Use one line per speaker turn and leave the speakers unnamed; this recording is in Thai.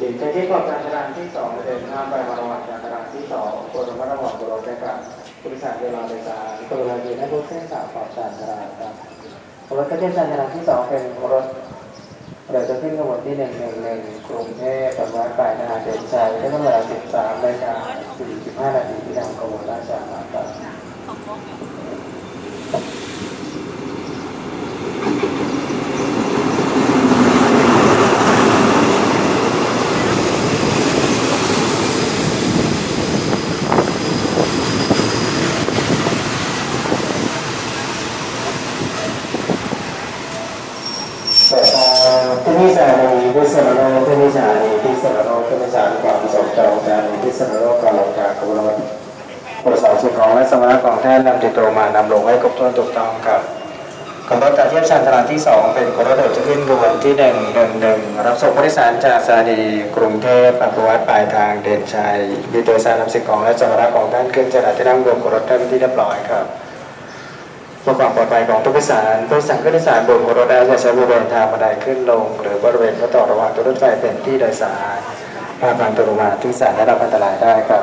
สินใช้ที่ขอบการจราจรที่สองเดินข้ามไปมาระหว่างกรจราจรที่สองควรระมัดระวังตัวรถด้วยครับผู้โดยสารเวลาโดยสารตัวเรายืนให้รถเส้นสามขอบการจราจรครับรถเส้นการจราจรที่สองเป็นรถเราจะขึ้นขบวนที่หนึ่งหนึ่งหนึ่งกรุงเทพปวัดปลายนาเดินชัยได้เวลาสิบสามนาฬิกาสี่สิบห้านาทีที่ทางขบวนราชดำเนินครับ แต่ ที่นี่สถานีพิษณุโลกที่นี่สถานีพิษณุโลกที่นี่สานีความสงจองสถานีพิษณุโลกการลงการขบวนรถบริษัทสิ่งของและสมรรถของแท้นำติดตัวมานำลงให้ครบถ้วนถูกต้องครับขบวนการเทียบชันตารางที่2เป็นขบวนรถเดินจะขึ้นขบวนที่1 1 1รับส่งผู้โดยสารจากสถานีกรุงเทพอภิวัตปลายทางเด่นชัยมีตัวสารนำสิ่งของและสมรรถของท่านขึ้นจากที่นั่งรวมกับรถท่านที่เรียบร้อยครับ เพื่อความปลอดภัยของผู้โดยสารผู้โดยสารผู้โดยสารบนรถได้จะใช้บริเวณทางบันไดขึ้นลง หรือบริเวณระต่อระหว่างตัวรถไฟเป็นที่โดยสารภานทางตัวมาทุกสารได้รับอันตรายได้ครับ